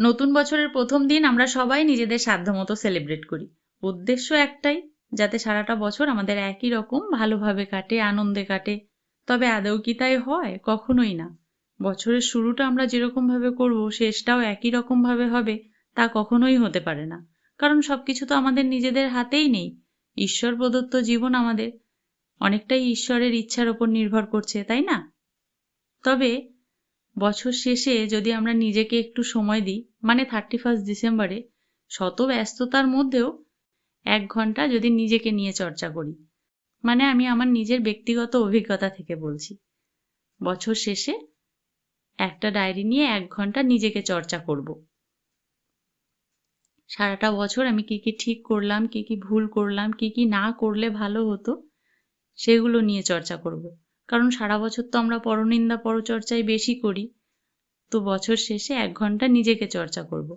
নতুন বছরের প্রথম দিন আমরা সবাই নিজেদের সাধ্যমতো সেলিব্রেট করি। উদ্দেশ্য একটাই, যাতে সারাটা বছর আমাদের একই রকম ভালোভাবে কাটে, আনন্দে কাটে। তবে আদৌ কি তাই হয়? কখনোই না। বছরের শুরুটা আমরা যেরকম ভাবে করব, শেষটাও একই রকম ভাবে হবে, তা কখনোই হতে পারে না। কারণ সবকিছু তো আমাদের নিজেদের হাতেই নেই। ঈশ্বর প্রদত্ত জীবন আমাদের। অনেকটাই ঈশ্বরের ইচ্ছার ওপর নির্ভর করছে, তাই না? তবে বছর শেষে যদি আমরা নিজেকে একটু সময় দিই মানে থার্টি ফার্স্ট ডিসেম্বরে শত ব্যস্ততার মধ্যেও এক ঘণ্টা যদি নিজেকে নিয়ে চর্চা করি। মানে আমি আমার নিজের ব্যক্তিগত অভিজ্ঞতা থেকে বলছি। বছর শেষে একটা ডায়েরি নিয়ে এক ঘণ্টা নিজেকে চর্চা করব। সারাটা বছর আমি কি কি ঠিক করলাম, কি কি ভুল করলাম, কি কি না করলে ভালো হতো, সেগুলো নিয়ে চর্চা করব। কারণ সারা বছর তো আমরা পরনিন্দা পরচর্চাই বেশি করি। তো বছর শেষে এক ঘণ্টা নিজেকে চর্চা করব।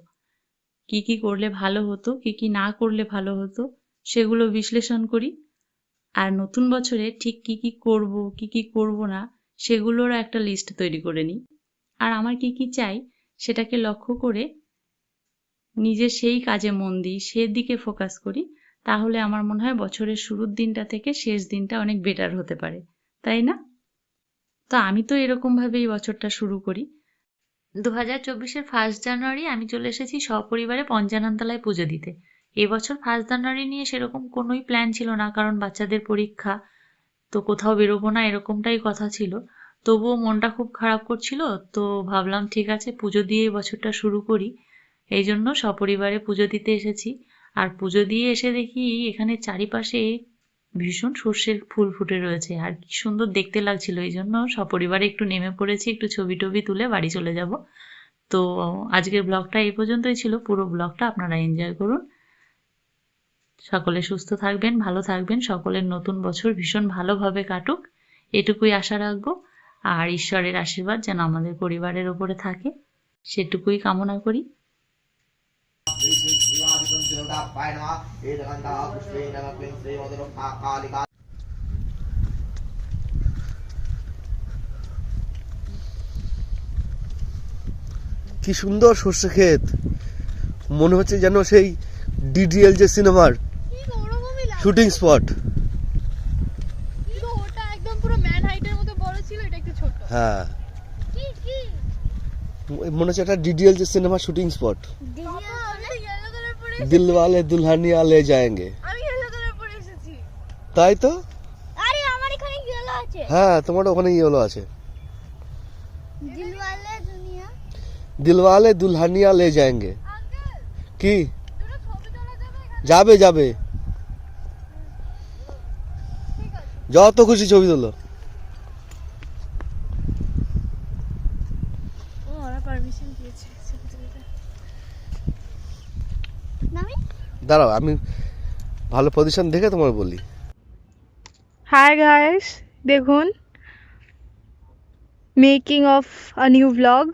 কি কি করলে ভালো হতো, কি কি না করলে ভালো হতো, সেগুলো বিশ্লেষণ করি। আর নতুন বছরে ঠিক কি কি করব, কি কি করব না সেগুলোর একটা লিস্ট তৈরি করে নিই। আর আমার কি কি চাই, সেটাকে লক্ষ্য করে নিজের সেই কাজে মন দিই সেদিকে ফোকাস করি। তাহলে আমার মনে হয় বছরের শুরুর দিনটা থেকে শেষ দিনটা অনেক বেটার হতে পারে। তাই না? তো আমি তো এরকমভাবেই বছরটা শুরু করি। দু হাজার চব্বিশের ফার্স্ট জানুয়ারি আমি চলে এসেছি সপরিবারে পঞ্চাননতলায় পুজো দিতে। এবছর ফার্স্ট জানুয়ারি নিয়ে সেরকম কোনোই প্ল্যান ছিল না, কারণ বাচ্চাদের পরীক্ষা, তো কোথাও বেরোবো না এরকমটাই কথা ছিল। তবুও মনটা খুব খারাপ করছিল, তো ভাবলাম ঠিক আছে, পুজো দিয়ে বছরটা শুরু করি। এই জন্য সপরিবারে পুজো দিতে এসেছি। আর পুজো দিয়ে এসে দেখি এখানে চারিপাশে ভীষণ সর্ষের ফুল ফুটে রয়েছে। আর কি সুন্দর দেখতে লাগছিল এই জন্য সপরিবারে একটু নেমে পড়েছি, একটু ছবি টবি তুলে বাড়ি চলে যাব। তো আজকের ব্লগটা এই পর্যন্তই ছিল। পুরো ব্লগটা আপনারা এনজয় করুন। সকলে সুস্থ থাকবেন, ভালো থাকবেন। সকলের নতুন বছর ভীষণ ভালোভাবে কাটুক। এটুকুই আশা রাখব। আর ঈশ্বরের আশীর্বাদ যেন আমাদের পরিবারের ওপরে থাকে, সেটুকুই কামনা করি। কি সুন্দর সর্ষে ক্ষেত। মনে হচ্ছে যেন সেই ডিডিএল যে সিনেমার শুটিং স্পট। হ্যাঁ। মনে হচ্ছে একটা ডিডিএল যে সিনেমার শুটিং স্পট আমি ইয়েলো কালার পরে দিলওয়ালে দুলহানিয়া লে যায়েঙ্গে। আমি ইয়েলো কালার পরে এসেছি। তাই তো? আরে আমার এখানে ইয়েলো আছে। হ্যাঁ তোমার ওখানে ইয়েলো আছে। দিলওয়ালে দুনিয়া দিলওয়ালে দুলহানিয়া লে যায়েঙ্গে। কি? যাবে যাবে যত খুশি ছবি তোলো। ও ওরা পারমিশন দিয়েছে দাঁড়াও আমি ভালো পজিশন দেখে তোমার বলি। হাই গাইস দেখুন making of a new blog